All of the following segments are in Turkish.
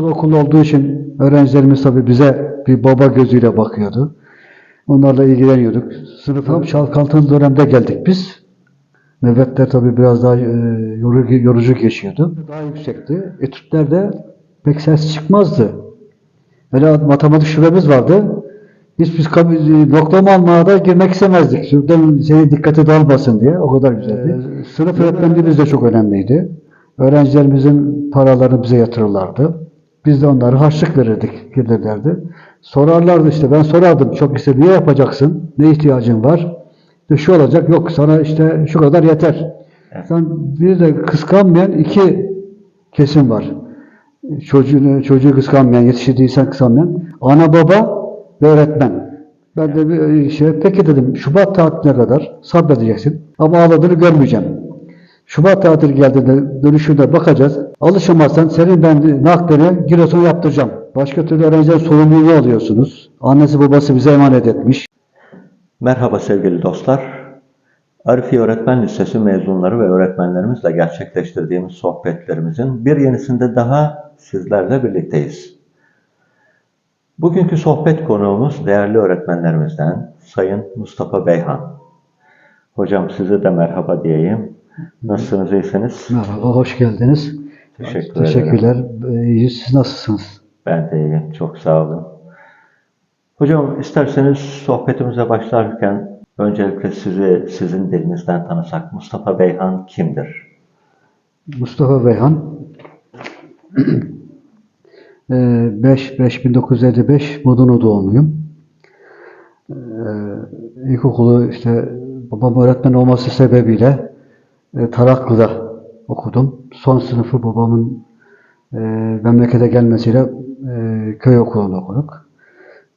Yatılı okul olduğu için öğrencilerimiz tabii bize bir baba gözüyle bakıyordu. Onlarla ilgileniyorduk. Sınıfa çalkantılı dönemde geldik biz. Nöbetler tabii biraz daha e, yorucu, yorucu geçiyordu. Daha yüksekti. Etütlerde pek ses çıkmazdı. Hele matematik şubemiz vardı. Hiç biz kab- noklama almaya da girmek istemezdik. Şuradan senin dikkati dağılmasın diye. O kadar güzeldi. sınıf öğretmenliğimiz de çok önemliydi. Öğrencilerimizin paralarını bize yatırırlardı. Biz de onlara harçlık verirdik, gelirlerdi. Sorarlardı işte, ben sorardım çok işte niye yapacaksın, ne ihtiyacın var? İşte şu olacak, yok sana işte şu kadar yeter. Sen bir de kıskanmayan iki kesim var. Çocuğunu, çocuğu kıskanmayan, yetiştirdiği insan kıskanmayan, ana baba ve öğretmen. Ben de bir şey, peki dedim, Şubat tatiline kadar sabredeceksin ama ağladığını görmeyeceğim. Şubat tatili geldiğinde dönüşünde bakacağız. Alışamazsan senin ben naklini Giresun'a yaptıracağım. Başka türlü öğrenciler sorumluluğu alıyorsunuz. Annesi babası bize emanet etmiş. Merhaba sevgili dostlar. Arifi Öğretmen Lisesi mezunları ve öğretmenlerimizle gerçekleştirdiğimiz sohbetlerimizin bir yenisinde daha sizlerle birlikteyiz. Bugünkü sohbet konuğumuz değerli öğretmenlerimizden Sayın Mustafa Beyhan. Hocam size de merhaba diyeyim. Nasılsınız, iyisiniz? Merhaba, hoş geldiniz. Teşekkür ederim. Teşekkürler. Ee, İyiyiz. Siz nasılsınız? Ben de iyiyim, çok sağ olun. Hocam isterseniz sohbetimize başlarken öncelikle sizi sizin dilinizden tanısak. Mustafa Beyhan kimdir? Mustafa Beyhan Ee, 5 5955 Mudunu doğumluyum. Ee, İlkokulu işte babam öğretmen olması sebebiyle e, Taraklı'da okudum. Son sınıfı babamın e, memlekete gelmesiyle e, köy okulunda okuduk.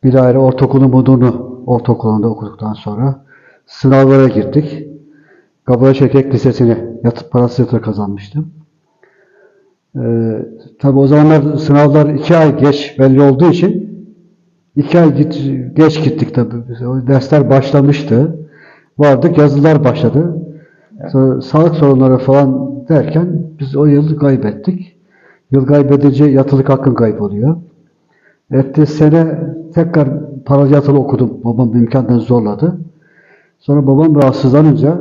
Bir ayrı ortaokulu Mudunu ortaokulunda okuduktan sonra sınavlara girdik. Kabataş Erkek Lisesi'ne yatıp parası yatıra kazanmıştım. Ee, tabii o zamanlar sınavlar iki ay geç belli olduğu için iki ay git, geç gittik O dersler başlamıştı. Vardık, yazılar başladı. Sonra sağlık sorunları falan derken biz o yılı kaybettik. Yıl kaybedince yatılık hakkın kayboluyor. Ertesi sene tekrar paralı yatılı okudum. Babam imkandan zorladı. Sonra babam rahatsızlanınca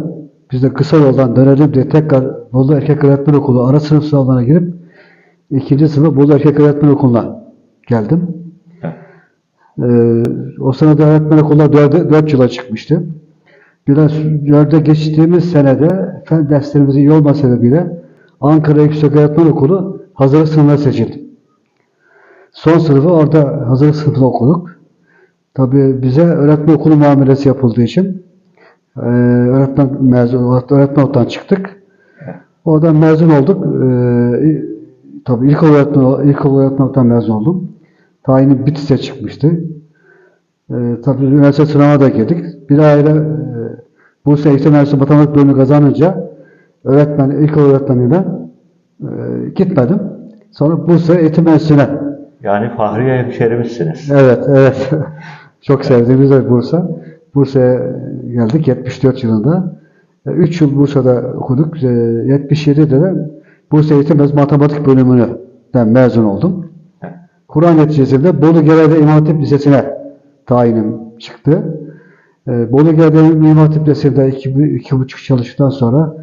biz de kısa yoldan dönelim diye tekrar Bolu Erkek Öğretmen Okulu ara sınıf sınavlarına girip ikinci sınıf Bolu Erkek Öğretmen Okulu'na geldim. Ee, o sırada öğretmen okuluna dörde, dört yıla çıkmıştı. Biraz dörde geçtiğimiz senede fen derslerimizin olma sebebiyle Ankara Yüksek Öğretmen Okulu hazırlık sınıfına seçildi. Son sınıfı orada hazırlık sınıfında okuduk. Tabii bize öğretmen okulu muamelesi yapıldığı için e, öğretmen mezun, öğretmen okulundan çıktık. Oradan mezun olduk. E, tabii ilk öğretmen, ilk öğretmen okulundan mezun oldum. Tayinim Bitlis'e çıkmıştı. E, tabii üniversite sınavına da girdik. Bir ayrı e, Bursa Eğitim Üniversitesi Matematik bölümü kazanınca öğretmen, ilk öğretmenine e, gitmedim. Sonra Bursa Eğitim Üniversitesi'ne Yani Fahriye hemşerimizsiniz. Evet, evet. Çok sevdiğimiz bir Bursa. Bursa'ya geldik 74 yılında. 3 yıl Bursa'da okuduk. E, 77'de de Bursa Eğitim ve Matematik bölümünden mezun oldum. Kur'an neticesinde Bolu Gerede İmam Hatip Lisesi'ne tayinim çıktı. E, Bolu Gerede İmam Hatip Lisesi'nde iki, iki buçuk çalıştıktan sonra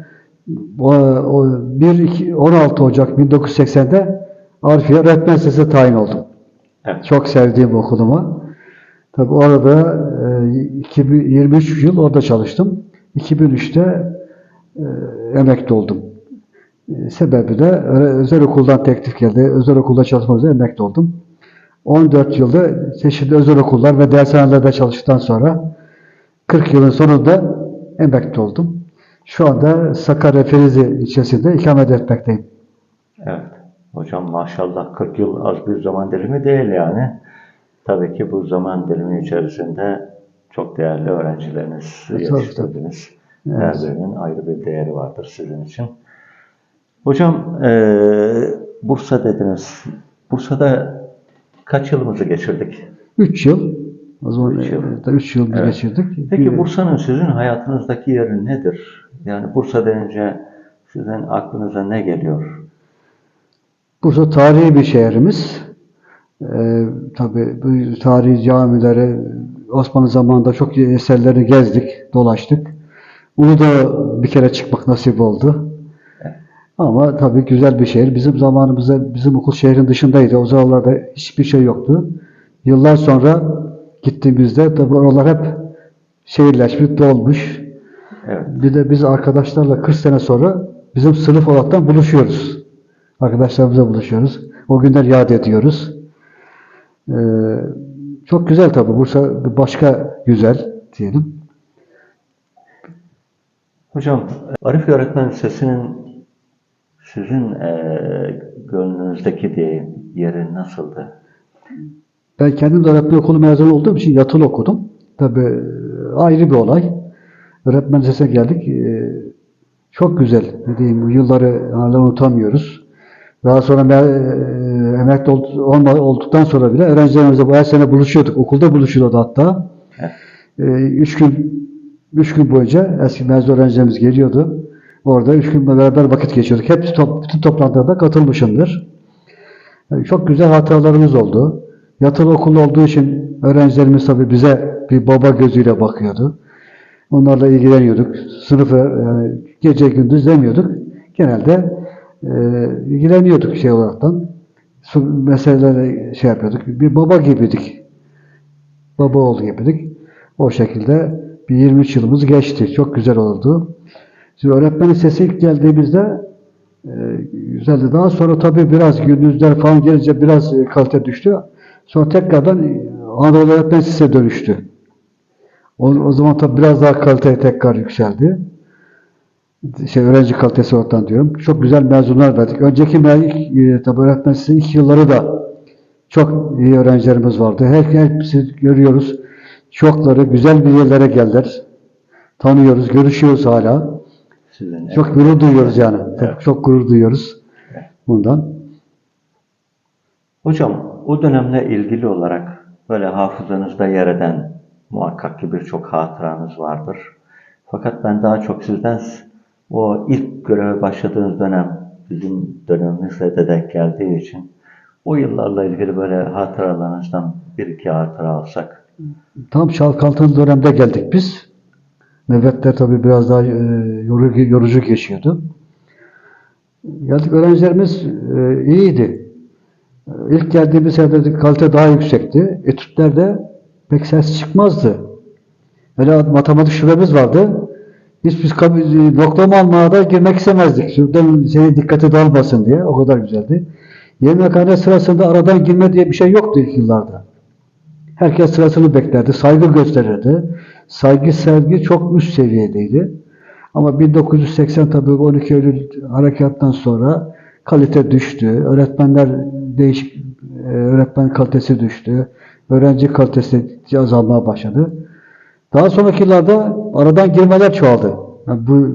o, o 1, 2, 16 Ocak 1980'de Arfiye Öğretmen Lisesi'ne tayin oldum. Evet. Çok sevdiğim okuluma. Tabii orada e, 2023 yıl orada çalıştım. 2003'te e, emekli oldum. E, sebebi de özel okuldan teklif geldi. Özel okulda çalışmak üzere emekli oldum. 14 yılda çeşitli özel okullar ve dershanelerde çalıştıktan sonra 40 yılın sonunda emekli oldum. Şu anda Sakarya Ferizi ilçesinde ikamet etmekteyim. Evet. Hocam maşallah 40 yıl az bir zaman dilimi değil yani. Tabii ki bu zaman dilimi içerisinde çok değerli öğrencileriniz yetiştirdiniz. Evet. Her birinin ayrı bir değeri vardır sizin için. Hocam eee, Bursa dediniz. Bursa'da kaç yılımızı geçirdik? 3 yıl. O zaman Üç yıl. 3 yıl, Evet. geçirdik. Peki Bursa'nın sizin hayatınızdaki yeri nedir? Yani Bursa denince sizin aklınıza ne geliyor? Bursa tarihi bir şehrimiz. Ee, tabii bu tarihi camileri Osmanlı zamanında çok iyi eserlerini gezdik, dolaştık. Uludağ'a bir kere çıkmak nasip oldu. Ama tabii güzel bir şehir. Bizim zamanımızda bizim okul şehrin dışındaydı. O zamanlarda hiçbir şey yoktu. Yıllar sonra gittiğimizde tabii oralar hep şehirleşmiş, dolmuş. Evet. Bir de biz arkadaşlarla 40 sene sonra bizim sınıf olaraktan buluşuyoruz. Arkadaşlarımızla buluşuyoruz. O günler yad ediyoruz. Ee, çok güzel tabii. Bursa başka güzel diyelim. Hocam, Arif Öğretmen Lisesi'nin sizin eee gönlünüzdeki diyeyim yeri nasıldı? Ben kendim de öğretmen okulu mezunu olduğum için yatılı okudum. Tabii e, ayrı bir olay. Öğretmen lisesine geldik. Ee, Çok güzel. Ne diyeyim, bu yılları hala unutamıyoruz. Daha sonra e, emekli olduktan sonra bile öğrencilerimizle bu her sene buluşuyorduk. Okulda buluşuyordu hatta. Ee, üç gün üç gün boyunca eski mezun öğrencilerimiz geliyordu. Orada üç gün beraber vakit geçiriyorduk. Hep top, bütün toplantılarda katılmışımdır. Yani çok güzel hatıralarımız oldu. Yatılı okul olduğu için öğrencilerimiz tabii bize bir baba gözüyle bakıyordu. Onlarla ilgileniyorduk. Sınıfı e, gece gündüz demiyorduk. Genelde e, ilgileniyorduk şey olaraktan. Meselelere şey yapıyorduk. Bir baba gibiydik. Baba oğlu gibiydik. O şekilde bir 23 yılımız geçti. Çok güzel oldu. Şimdi öğretmenin sesi ilk geldiğimizde e, güzeldi. Daha sonra tabii biraz gündüzler falan gelince biraz e, kalite düştü. Sonra tekrardan Anadolu Öğretmen Lisesi'ne dönüştü. O, o zaman tabii biraz daha kalite tekrar yükseldi. Şey, öğrenci kalitesi ortadan diyorum. Çok güzel mezunlar verdik. Önceki e, tabii öğretmen lisesi ilk yılları da çok iyi öğrencilerimiz vardı. Her, hepsi görüyoruz. Çokları güzel bir yerlere geldiler. Tanıyoruz, görüşüyoruz hala. Sizin Çok gurur duyuyoruz yani. Evet. Çok, çok gurur duyuyoruz bundan. Hocam, o dönemle ilgili olarak böyle hafızanızda yer eden muhakkak ki birçok hatıranız vardır. Fakat ben daha çok sizden o ilk göreve başladığınız dönem bizim dönemimizle de denk geldiği için o yıllarla ilgili böyle hatıralarınızdan bir iki hatıra alsak. Tam Çalkalı'nın dönemde geldik biz. Nöbetler tabii biraz daha e, yorucu, yorucu geçiyordu. Geldik öğrencilerimiz e, iyiydi. E, İlk geldiğimiz yerde kalite daha yüksekti. Etütlerde pek ses çıkmazdı. Öyle matematik şubemiz vardı. Hiç biz kab- noklama almaya girmek istemezdik. Şuradan senin dikkati dağılmasın diye. O kadar güzeldi. Yemekhane sırasında aradan girme diye bir şey yoktu ilk yıllarda. Herkes sırasını beklerdi, saygı gösterirdi. Saygı, sevgi çok üst seviyedeydi. Ama 1980 tabii 12 Eylül harekattan sonra kalite düştü. Öğretmenler değişik, e, öğretmen kalitesi düştü. Öğrenci kalitesi azalmaya başladı. Daha sonraki yıllarda aradan girmeler çoğaldı. Yani bu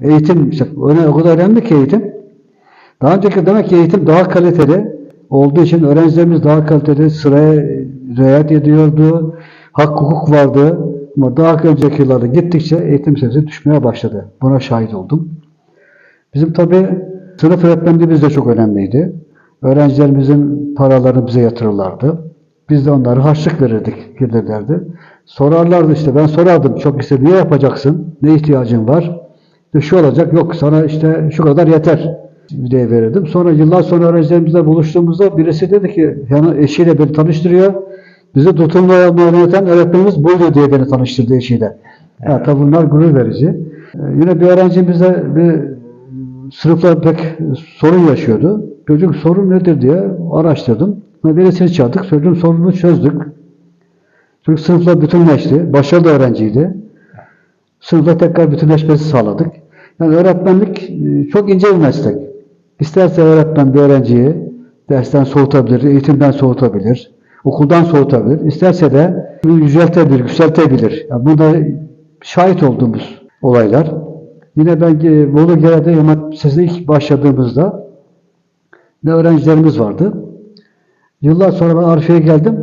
eğitim, işte öyle- o kadar önemli ki eğitim. Daha önceki demek ki eğitim daha kaliteli olduğu için öğrencilerimiz daha kaliteli sıraya riayet ediyordu. Hak hukuk vardı. Ama daha önceki yıllarda gittikçe eğitim seviyesi düşmeye başladı. Buna şahit oldum. Bizim tabii sınıf öğretmenliğimiz de çok önemliydi. Öğrencilerimizin paralarını bize yatırırlardı. Biz de onlara harçlık verirdik, gelirlerdi. Sorarlardı işte, ben sorardım çok işte niye yapacaksın, ne ihtiyacın var? İşte şu olacak, yok sana işte şu kadar yeter diye verirdim. Sonra yıllar sonra öğrencilerimizle buluştuğumuzda birisi dedi ki, yani eşiyle beni tanıştırıyor. Bizi tutumlu yöneten öğretmenimiz buydu diye beni tanıştırdı eşiyle. Yani tabii bunlar gurur verici. Ee, yine bir öğrencimizle bir sınıfta pek sorun yaşıyordu. Çocuk sorun nedir diye araştırdım. Ve Birisini çağırdık. Çocuğun sorununu çözdük. Çocuk sınıfla bütünleşti. Başarılı öğrenciydi. Sınıfla tekrar bütünleşmesi sağladık. Yani öğretmenlik e, çok ince bir meslek. İsterse öğretmen bir öğrenciyi dersten soğutabilir, eğitimden soğutabilir, okuldan soğutabilir. İsterse de yüceltebilir, yükseltebilir. Yani burada şahit olduğumuz olaylar. Yine ben e, Bolu Gere'de Lisesi'ne ilk başladığımızda ne öğrencilerimiz vardı. Yıllar sonra ben Arifiye'ye geldim.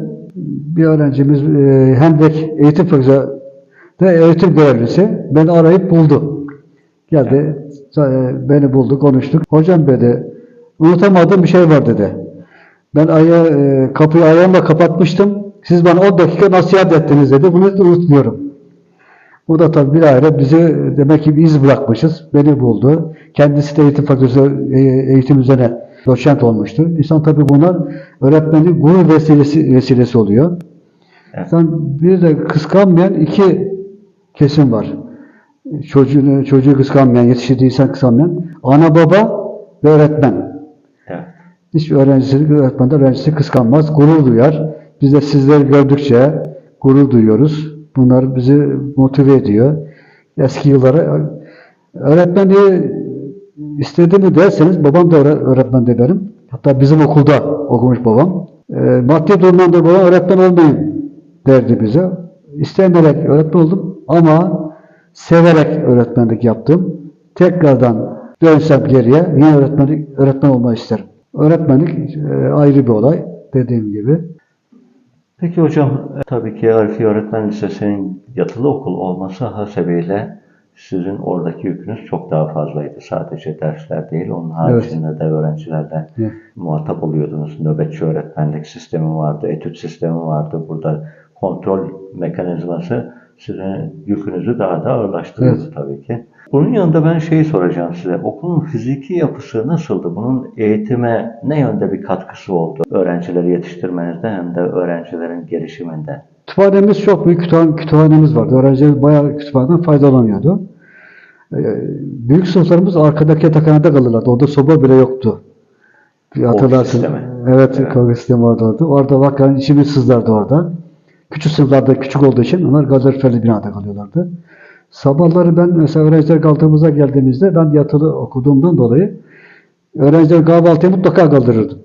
Bir öğrencimiz e, Hendek Eğitim Fakültesi'nde eğitim görevlisi beni arayıp buldu. Geldi, e, beni buldu, konuştuk. Hocam dedi, unutamadığım bir şey var dedi. Ben aya, e, kapıyı ayağımla kapatmıştım. Siz bana 10 dakika nasihat ettiniz dedi. Bunu unutmuyorum. O da tabii bir aile bizi demek ki bir iz bırakmışız. Beni buldu. Kendisi de eğitim fakültesi e, eğitim üzerine doçent olmuştu. İnsan tabii bunlar öğretmenin gurur vesilesi, vesilesi oluyor. Evet. İnsan bir de kıskanmayan iki kesim var. Çocuğunu, çocuğu kıskanmayan, yetiştirdiği insan kıskanmayan. Ana baba ve öğretmen. Evet. Hiç öğrencisi, öğretmen de öğrencisi kıskanmaz, gurur duyar. Biz de sizleri gördükçe gurur duyuyoruz. Bunlar bizi motive ediyor. Eski yıllara öğretmenliği istedi mi derseniz babam da öğre- öğretmen de benim. Hatta bizim okulda okumuş babam. E, maddi durumdan dolayı babam öğretmen olmayayım derdi bize. İstemeyerek öğretmen oldum ama severek öğretmenlik yaptım. Tekrardan dönsem geriye yine öğretmenlik, öğretmen olmayı isterim. Öğretmenlik e, ayrı bir olay dediğim gibi. Peki hocam, e, tabii ki Arifi Öğretmen Lisesi'nin yatılı okul olması hasebiyle sizin oradaki yükünüz çok daha fazlaydı. Sadece dersler değil, onun haricinde de öğrencilerle Evet. muhatap oluyordunuz. Nöbetçi öğretmenlik sistemi vardı, etüt sistemi vardı. Burada kontrol mekanizması sizin yükünüzü daha da ağırlaştırıyordu Evet. tabii ki. Bunun yanında ben şeyi soracağım size. Okulun fiziki yapısı nasıldı? Bunun eğitime ne yönde bir katkısı oldu? Öğrencileri yetiştirmenizde hem de öğrencilerin gelişiminde. Kütüphanemiz çok büyük kütüphane, kütüphanemiz vardı. Öğrenciler bayağı kütüphaneden faydalanıyordu. Ee, büyük sınıflarımız arkadaki yatakhanede kalırlardı. Orada soba bile yoktu. Bir hatırlarsın. Evet, Evet. kavga sistemi vardı orada. Orada bakın içimiz sızlardı orada. Küçük sınıflarda küçük olduğu için onlar gazerfelli binada kalıyorlardı. Sabahları ben mesela öğrenciler kaldığımıza geldiğimizde ben yatılı okuduğumdan dolayı öğrenciler kahvaltıya mutlaka kaldırırdım.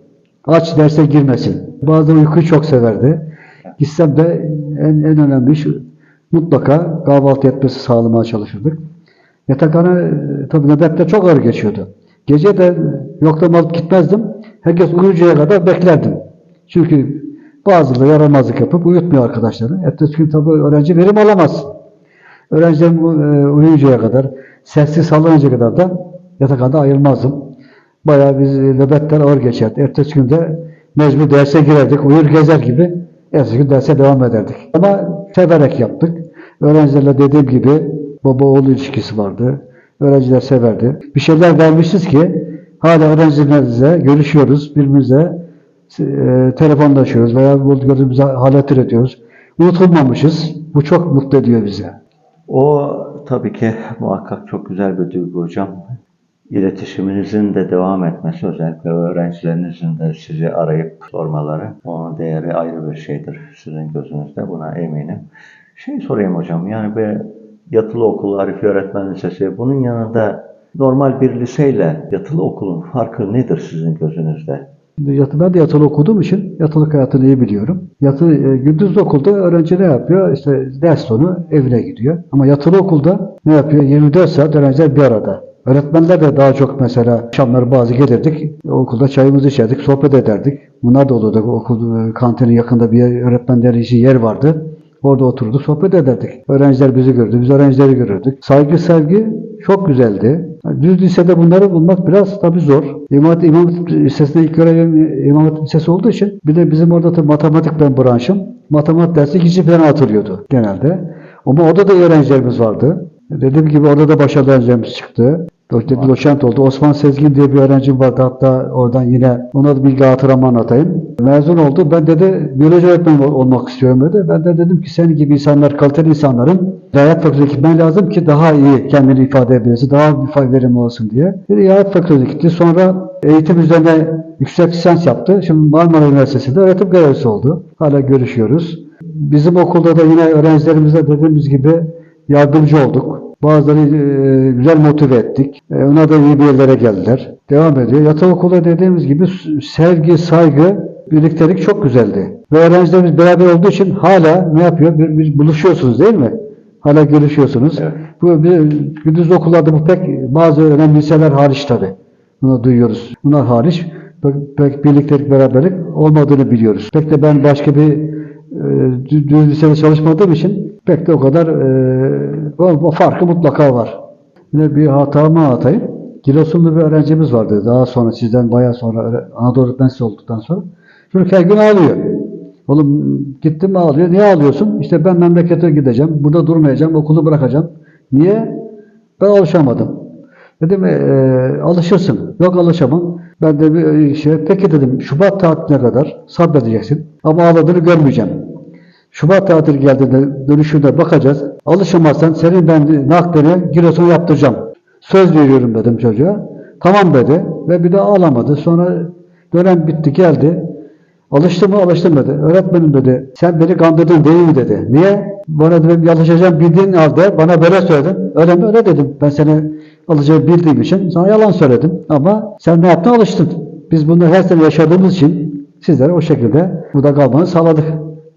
Aç derse girmesin. Bazen uykuyu çok severdi. De en, en önemli iş mutlaka kahvaltı etmesi sağlamaya çalışırdık. Yatakhane tabii nöbette çok ağır geçiyordu. Gece de yoktan alıp gitmezdim. Herkes uyuyuncaya kadar beklerdim. Çünkü bazıları yaramazlık yapıp uyutmuyor arkadaşları. Ertesi gün tabii öğrenci verim alamaz. Öğrencilerim e, uyuyuncaya kadar, sessiz sallanıncaya kadar da yatakhanede ayırmazdım. Bayağı biz nöbetler ağır geçerdi. Ertesi gün de mecbur derse girerdik, uyur gezer gibi ertesi gün derse devam ederdik. Ama severek yaptık. Öğrencilerle dediğim gibi baba oğul ilişkisi vardı. Öğrenciler severdi. Bir şeyler vermişiz ki hala öğrencilerimizle görüşüyoruz. Birbirimize e, telefonlaşıyoruz veya gördüğümüzde halettir ediyoruz. Unutulmamışız. Bu çok mutlu ediyor bizi. O tabii ki muhakkak çok güzel bir duygu hocam. İletişiminizin de devam etmesi, özellikle öğrencilerinizin de sizi arayıp sormaları, onun değeri ayrı bir şeydir sizin gözünüzde, buna eminim. Şey sorayım hocam, yani bir yatılı okul, Arifi Öğretmen Lisesi, bunun yanında normal bir liseyle yatılı okulun farkı nedir sizin gözünüzde? Ben de yatılı okuduğum için yatılık hayatını iyi biliyorum. Yatı, e, gündüz okulda öğrenci ne yapıyor? İşte ders sonu evine gidiyor. Ama yatılı okulda ne yapıyor? 24 saat öğrenciler bir arada. Öğretmenler de daha çok mesela akşamları bazı gelirdik. Okulda çayımızı içerdik, sohbet ederdik. Bunlar da olurdu. Okul e, kantinin yakında bir yer, öğretmenlerin işi yer vardı. Orada oturduk, sohbet ederdik. Öğrenciler bizi gördü, biz öğrencileri görürdük. Saygı, sevgi çok güzeldi. Düz lisede bunları bulmak biraz tabii zor. İmam Hatip, İmam Hatip Lisesi'nde ilk görevim İmam Hatip Lisesi olduğu için bir de bizim orada tabii matematik ben branşım. Matematik dersi ikinci plana atılıyordu genelde. Ama orada da öğrencilerimiz vardı. Dediğim gibi orada da başarılı öğrencilerimiz çıktı. Do- Doçent oldu. Osman Sezgin diye bir öğrencim vardı. Hatta oradan yine ona da bilgi hatıramı anlatayım. Mezun oldu. Ben dedi biyoloji öğretmeni ol- olmak istiyorum dedi. Ben de dedim ki senin gibi insanlar, kaliteli insanların hayat fakültesine gitmen lazım ki daha iyi kendini ifade edebilirsin. Daha bir fay verimli olsun diye. Dedi hayat fakültesine gitti. Sonra eğitim üzerine yüksek lisans yaptı. Şimdi Marmara Üniversitesi'nde öğretim görevlisi oldu. Hala görüşüyoruz. Bizim okulda da yine öğrencilerimize dediğimiz gibi yardımcı olduk. Bazıları e, güzel motive ettik. E, onlar da iyi bir yerlere geldiler. Devam ediyor. Yatılı okulda dediğimiz gibi sevgi, saygı, birliktelik çok güzeldi. Ve öğrencilerimiz beraber olduğu için hala ne yapıyor? Bir, bir buluşuyorsunuz değil mi? Hala görüşüyorsunuz. Evet. Bu bir, gündüz okullarda bu pek bazı önemli liseler hariç tabi. Bunu duyuyoruz. Bunlar hariç pek, pek birliktelik, beraberlik olmadığını biliyoruz. Pek de ben başka bir e, dü- düz lisede çalışmadığım için pek de o kadar e, o, farkı mutlaka var. Yine bir hatamı atayım. Giresunlu bir öğrencimiz vardı. Daha sonra sizden bayağı sonra Anadolu öğretmensi olduktan sonra. Çocuk her gün ağlıyor. Oğlum gittim ağlıyor. Niye ağlıyorsun? İşte ben memlekete gideceğim. Burada durmayacağım. Okulu bırakacağım. Niye? Ben alışamadım. Dedim e, alışırsın. Yok alışamam. Ben de bir e, şey, peki dedim Şubat tatiline kadar sabredeceksin. Ama ağladığını görmeyeceğim. Şubat tatili geldiğinde dönüşünde bakacağız. Alışamazsan senin ben naklini Giresun'a yaptıracağım. Söz veriyorum dedim çocuğa. Tamam dedi ve bir daha ağlamadı. Sonra dönem bitti geldi. Alıştı mı alıştım dedi. Öğretmenim dedi. Sen beni kandırdın değil mi dedi. Niye? Bana dedim çalışacağım bildiğin halde bana böyle söyledin. Öyle mi? Öyle dedim. Ben seni alacağımı bildiğim için sana yalan söyledim. Ama sen ne yaptın? Alıştın. Biz bunu her sene yaşadığımız için sizlere o şekilde burada kalmanı sağladık.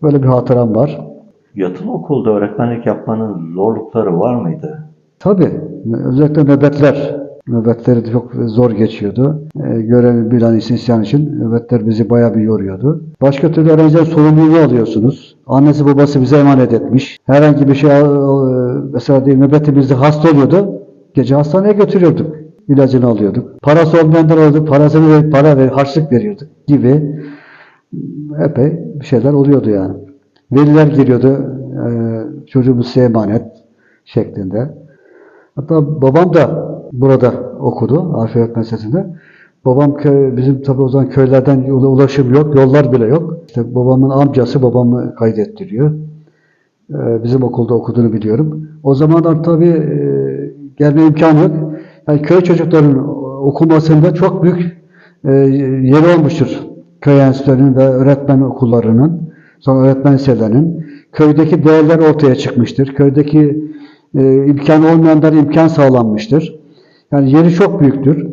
Böyle bir hatıram var. Yatılı okulda öğretmenlik yapmanın zorlukları var mıydı? Tabii. Özellikle nöbetler. Nöbetleri çok zor geçiyordu. E, görev bilen isyan için nöbetler bizi bayağı bir yoruyordu. Başka türlü öğrenciler sorumluluğu alıyorsunuz. Annesi babası bize emanet etmiş. Herhangi bir şey e, mesela diyelim nöbetimizde hasta oluyordu. Gece hastaneye götürüyorduk. İlacını alıyorduk. Parası olmayanlar oldu. Parasını verip para ver, harçlık veriyorduk gibi epey bir şeyler oluyordu yani. Veliler giriyordu. E, çocuğumuz size emanet şeklinde. Hatta babam da burada okudu Arifiyat Medresesi'nde. Babam köy, bizim tabi o zaman köylerden ula- ulaşım yok, yollar bile yok. İşte babamın amcası babamı kaydettiriyor. Ee, bizim okulda okuduğunu biliyorum. O zamanlar tabi gelme imkanı yok. Yani köy çocuklarının okumasında çok büyük e, yeri olmuştur. Köy enstitülerinin ve öğretmen okullarının, sonra öğretmen liselerinin. Köydeki değerler ortaya çıkmıştır. Köydeki e, imkanı olmayanlara imkan sağlanmıştır. Yani yeri çok büyüktür.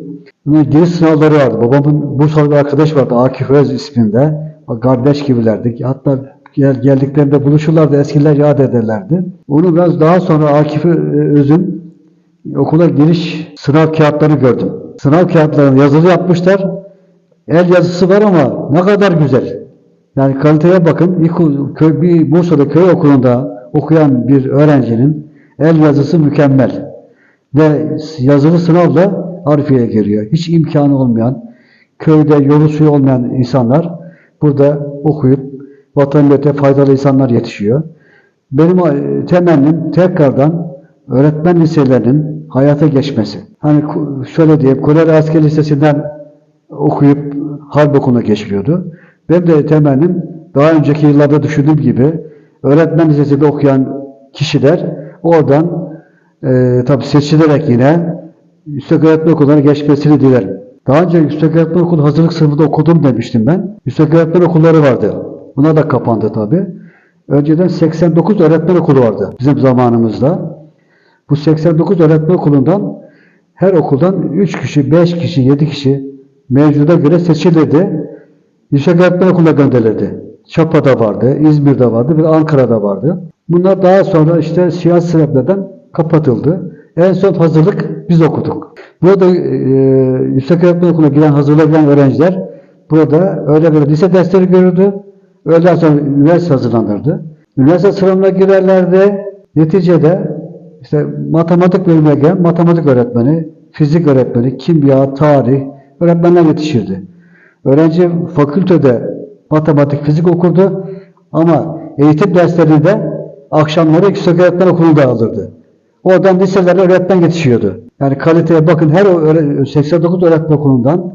Bunun giriş sınavları vardı. Babamın Bursalı bir arkadaş vardı Akif Öz isminde. Kardeş gibilerdik. Hatta gel, geldiklerinde buluşurlardı. Eskiler yad ederlerdi. Onu biraz daha sonra Akif Öz'ün okula giriş sınav kağıtlarını gördüm. Sınav kağıtlarını yazılı yapmışlar. El yazısı var ama ne kadar güzel. Yani kaliteye bakın. İlk köy, bir Bursa'da köy okulunda okuyan bir öğrencinin el yazısı mükemmel. Ve yazılı sınavla Arifiye'ye giriyor. Hiç imkanı olmayan, köyde yolu suyu olmayan insanlar burada okuyup vatan faydalı insanlar yetişiyor. Benim e, temennim tekrardan öğretmen liselerinin hayata geçmesi. Hani şöyle diyeyim, Kolera Asker Lisesi'nden okuyup harp okuluna geçiliyordu. Benim de temennim daha önceki yıllarda düşündüğüm gibi öğretmen lisesinde okuyan kişiler oradan e, tabii seçilerek yine yüksek öğretmen okullarına geçmesini dilerim. Daha önce yüksek öğretmen okulu hazırlık sınıfında okudum demiştim ben. Yüksek öğretmen okulları vardı. Bunlar da kapandı tabii. Önceden 89 öğretmen okulu vardı bizim zamanımızda. Bu 89 öğretmen okulundan her okuldan 3 kişi, 5 kişi, 7 kişi mevcuda göre seçilirdi. Yüksek öğretmen okuluna gönderildi. Çapa'da vardı, İzmir'de vardı ve Ankara'da vardı. Bunlar daha sonra işte siyasi sebeplerden kapatıldı. En son hazırlık biz okuduk. Burada e, yüksek öğretmen okuluna giren hazırlığa öğrenciler burada öyle böyle lise dersleri görürdü. Öğleden sonra üniversite hazırlanırdı. Üniversite sınavına girerlerdi. Neticede işte matematik bölümüne gelen matematik öğretmeni, fizik öğretmeni, kimya, tarih öğretmenler yetişirdi. Öğrenci fakültede matematik, fizik okurdu ama eğitim derslerini de akşamları yüksek öğretmen okulunda alırdı. Oradan liselere öğretmen yetişiyordu. Yani kaliteye bakın her öğre- 89 öğretmen okulundan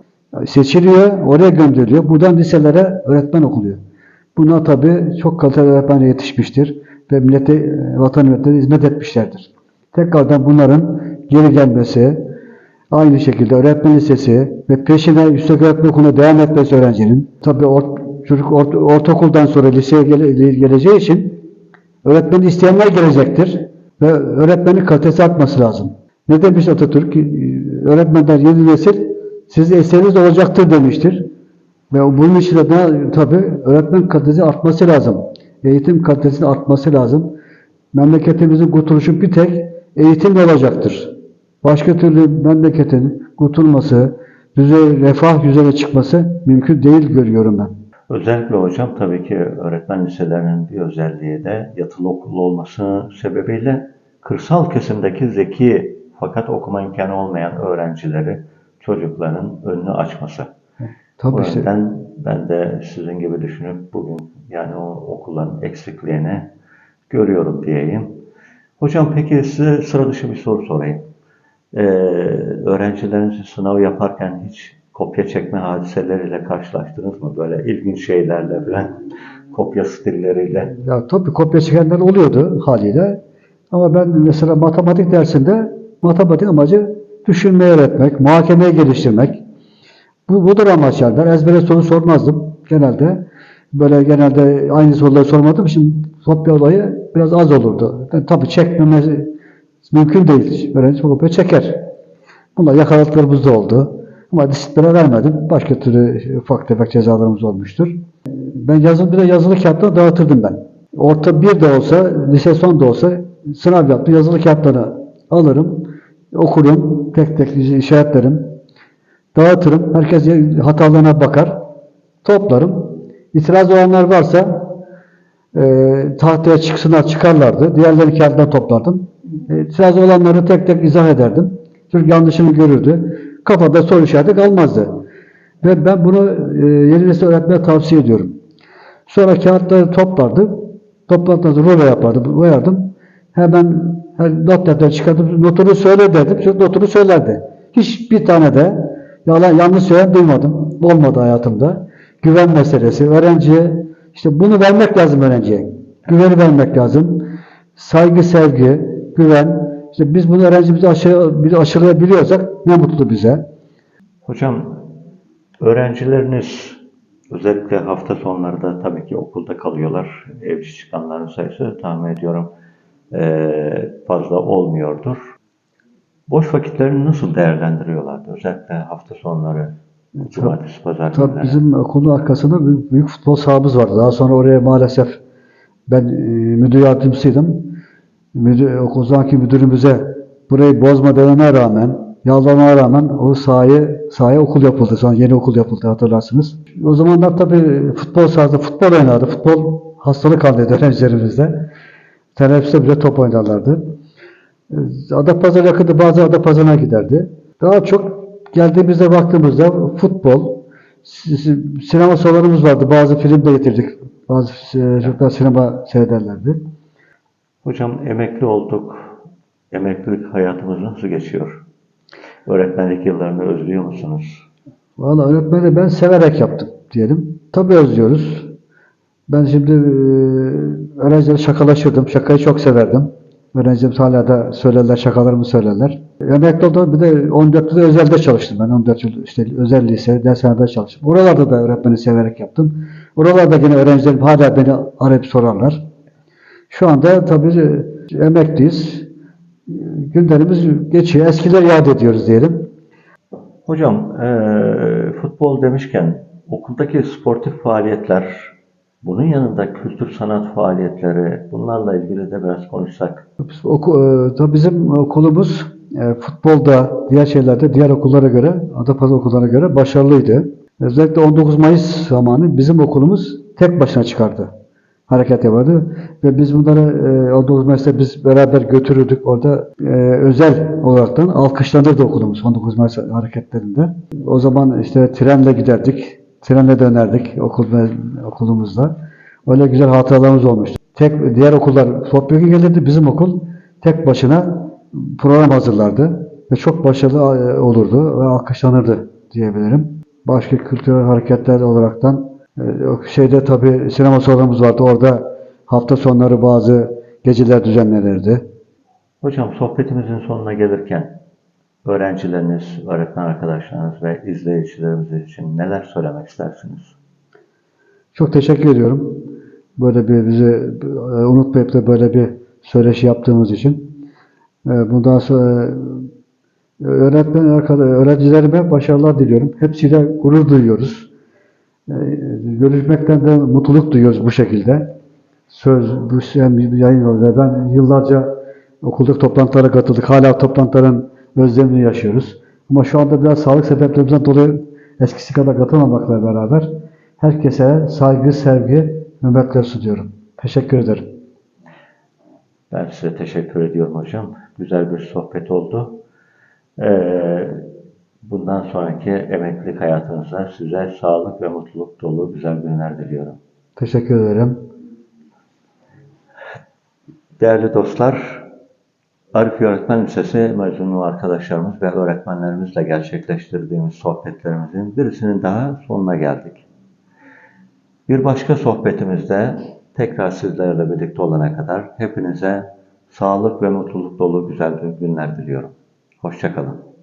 seçiliyor, oraya gönderiliyor. Buradan liselere öğretmen okuluyor. Buna tabii çok kaliteli öğretmen yetişmiştir ve millete, vatan milletine hizmet etmişlerdir. Tekrardan bunların geri gelmesi, aynı şekilde öğretmen lisesi ve peşine yüksek öğretmen okuluna devam etmesi öğrencinin, tabii or- çocuk ort- ortaokuldan sonra liseye gele- geleceği için öğretmeni isteyenler gelecektir ve öğretmenin kalitesi artması lazım. Ne demiş Atatürk? Öğretmenler yeni nesil sizin eseriniz olacaktır demiştir. Ve bunun için de tabii öğretmen kalitesi artması lazım. Eğitim kalitesinin artması lazım. Memleketimizin kurtuluşu bir tek eğitimle olacaktır. Başka türlü memleketin kurtulması, düzey, refah yüzeye çıkması mümkün değil görüyorum ben. Özellikle hocam tabii ki öğretmen liselerinin bir özelliği de yatılı okullu olması sebebiyle kırsal kesimdeki zeki fakat okuma imkanı olmayan öğrencileri, çocukların önünü açması. Tabii O işte. yüzden ben de sizin gibi düşünüp bugün yani o okulların eksikliğini görüyorum diyeyim. Hocam peki size sıra dışı bir soru sorayım. Ee, öğrencileriniz sınav yaparken hiç kopya çekme hadiseleriyle karşılaştınız mı? Böyle ilginç şeylerle falan, kopya stilleriyle. Ya tabii kopya çekenler oluyordu haliyle. Ama ben mesela matematik dersinde matematik amacı düşünmeyi öğretmek, muhakemeyi geliştirmek. Bu budur amaç yani. Ben ezbere soru sormazdım genelde. Böyle genelde aynı soruları sormadığım için kopya olayı biraz az olurdu. Yani tabii çekmemesi mümkün değil. Öğrenci kopya çeker. Bunlar yakaladıklarımız da oldu. Ama disipline vermedim. Başka türlü ufak tefek cezalarımız olmuştur. Ben yazılı bir de yazılı kağıtları dağıtırdım ben. Orta bir de olsa, lise son da olsa sınav yaptım. Yazılı kağıtları alırım, okurum, tek tek işaretlerim, dağıtırım. Herkes hatalarına bakar, toplarım. İtiraz olanlar varsa e, tahtaya çıksınlar çıkarlardı. Diğerleri kağıttan toplardım. E, itiraz olanları tek tek izah ederdim. Çünkü yanlışını görürdü. Kafada soru işareti kalmazdı. Ve ben bunu e, yeni nesil öğretmeye tavsiye ediyorum. Sonra kağıtları toplardı. Topladıktan sonra rulo yapardım, koyardım. Hemen her not defter çıkartıp notunu söyle derdim. Çünkü notunu söylerdi. Hiçbir tane de yalan yanlış söyleyen duymadım. Olmadı hayatımda. Güven meselesi. Öğrenciye işte bunu vermek lazım öğrenciye. Güveni vermek lazım. Saygı, sevgi, güven. İşte biz bunu öğrencimize aşı, aşılayabiliyorsak ne mutlu bize. Hocam, öğrencileriniz özellikle hafta sonları da tabii ki okulda kalıyorlar. Evci çıkanların sayısı tahmin ediyorum eee, fazla olmuyordur. Boş vakitlerini nasıl değerlendiriyorlardı? Özellikle hafta sonları, cumartesi, pazar Tabii günleri. bizim okulun arkasında büyük, büyük futbol sahamız vardı. Daha sonra oraya maalesef ben e, müdür yardımcısıydım. Müdür, o zamanki müdürümüze burayı bozma dememe rağmen, yalvarmama rağmen o sahayı, sahaya okul yapıldı. Sonra yeni okul yapıldı hatırlarsınız. O zamanlar tabii futbol sahası, futbol oynardı. Futbol hastalık halindeydi öğrencilerimizde. Teneffüste bile top oynarlardı. Adapazarı yakındı, bazı Adapazarı'na giderdi. Daha çok geldiğimizde baktığımızda futbol, si- sinema salonumuz vardı. Bazı film de getirdik. Bazı e, çocuklar sinema seyrederlerdi. Hocam emekli olduk. Emeklilik hayatımız nasıl geçiyor? Öğretmenlik yıllarını özlüyor musunuz? Valla öğretmeni ben severek yaptım diyelim. Tabii özlüyoruz. Ben şimdi e, öğrencilerle şakalaşırdım. Şakayı çok severdim. Öğrencilerimiz hala da söylerler, şakalarımı söylerler. Emekli oldum. Bir de 14 yıl özelde çalıştım ben. 14 yıl işte özel lise, dershanede çalıştım. Oralarda da öğretmeni severek yaptım. Oralarda yine öğrencilerim hala beni arayıp sorarlar. Şu anda tabii e, emekliyiz. Günlerimiz geçiyor. Eskiler yad ediyoruz diyelim. Hocam, eee, futbol demişken okuldaki sportif faaliyetler, bunun yanında kültür sanat faaliyetleri, bunlarla ilgili de biraz konuşsak. Oku, e, tabii bizim okulumuz e, futbolda, diğer şeylerde diğer okullara göre, Adapazarı okullarına göre başarılıydı. Özellikle 19 Mayıs zamanı bizim okulumuz tek başına çıkardı. Hareket yapardı. Ve biz bunları e, 19 Mayıs'ta biz beraber götürürdük. Orada e, özel olaraktan alkışlanırdı okulumuz 19 Mayıs hareketlerinde. O zaman işte trenle giderdik. Trenle dönerdik okul, okulumuzda. Öyle güzel hatıralarımız olmuştu. Tek diğer okullar topyekun gelirdi. Bizim okul tek başına program hazırlardı ve çok başarılı e, olurdu ve alkışlanırdı diyebilirim. Başka kültürel hareketler olaraktan şeyde tabii sinema salonumuz vardı. Orada hafta sonları bazı geceler düzenlenirdi. Hocam sohbetimizin sonuna gelirken öğrencileriniz, öğretmen arkadaşlarınız ve izleyicilerimiz için neler söylemek istersiniz? Çok teşekkür ediyorum. Böyle bir bizi e, unutmayıp da böyle bir söyleşi yaptığımız için. E, Bundan sonra e, öğretmen öğrencilerime başarılar diliyorum. Hepsiyle gurur duyuyoruz. E, Görüşmekten de mutluluk duyuyoruz bu şekilde. Söz, bu yani bir yayın oluyor. Ben yıllarca okuldaki toplantılara katıldık. Hala toplantıların özlemini yaşıyoruz. Ama şu anda biraz sağlık sebeplerimizden dolayı eskisi kadar katılmamakla beraber herkese saygı, sevgi, hürmetler sunuyorum. Teşekkür ederim. Ben size teşekkür ediyorum hocam. Güzel bir sohbet oldu. Ee, bundan sonraki emeklilik hayatınızda size sağlık ve mutluluk dolu güzel günler diliyorum. Teşekkür ederim. Değerli dostlar, Arif Öğretmen Lisesi mezunu arkadaşlarımız ve öğretmenlerimizle gerçekleştirdiğimiz sohbetlerimizin birisinin daha sonuna geldik. Bir başka sohbetimizde tekrar sizlerle birlikte olana kadar hepinize sağlık ve mutluluk dolu güzel günler diliyorum. Hoşçakalın.